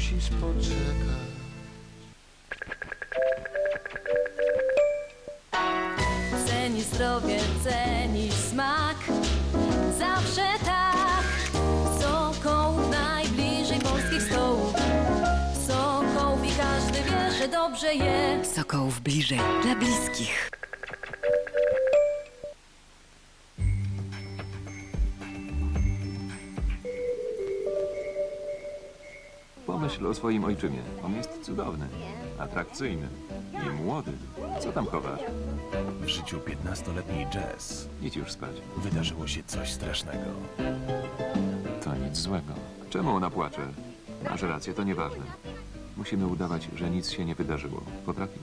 musisz poczekać. Ceni zdrowie, ceni smak Zawsze tak Sokołów najbliżej polskich stołów Sokołów i każdy wie, że dobrze je Sokołów bliżej dla bliskich. Pomyśl o swoim ojczymie. On jest cudowny, atrakcyjny i młody. Co tam chowasz? W życiu 15-letniej Jess Idź już spać. wydarzyło się coś strasznego. To nic złego. Czemu ona płacze? Masz rację, to nieważne. Musimy udawać, że nic się nie wydarzyło. Potrafisz?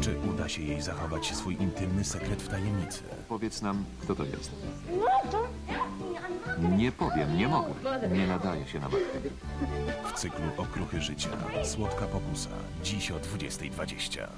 Czy uda się jej zachować swój intymny sekret w tajemnicy? Powiedz nam, kto to jest. Nie powiem, nie mogę. Nie nadaje się na matkę. W cyklu Okruchy Życia. Słodka pokusa. Dziś o 20.20.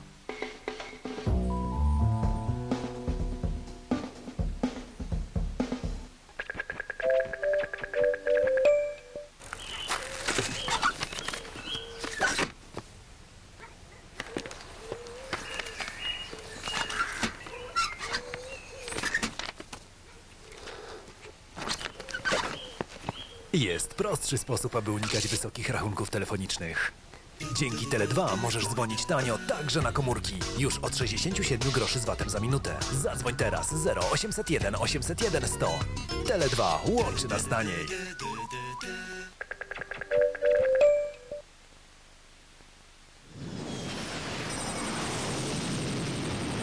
Jest prostszy sposób, aby unikać wysokich rachunków telefonicznych. Dzięki Tele2 możesz dzwonić tanio także na komórki. Już od 67 groszy z VAT-em za minutę. Zadzwoń teraz 0801 801 100. Tele2 łączy nas taniej.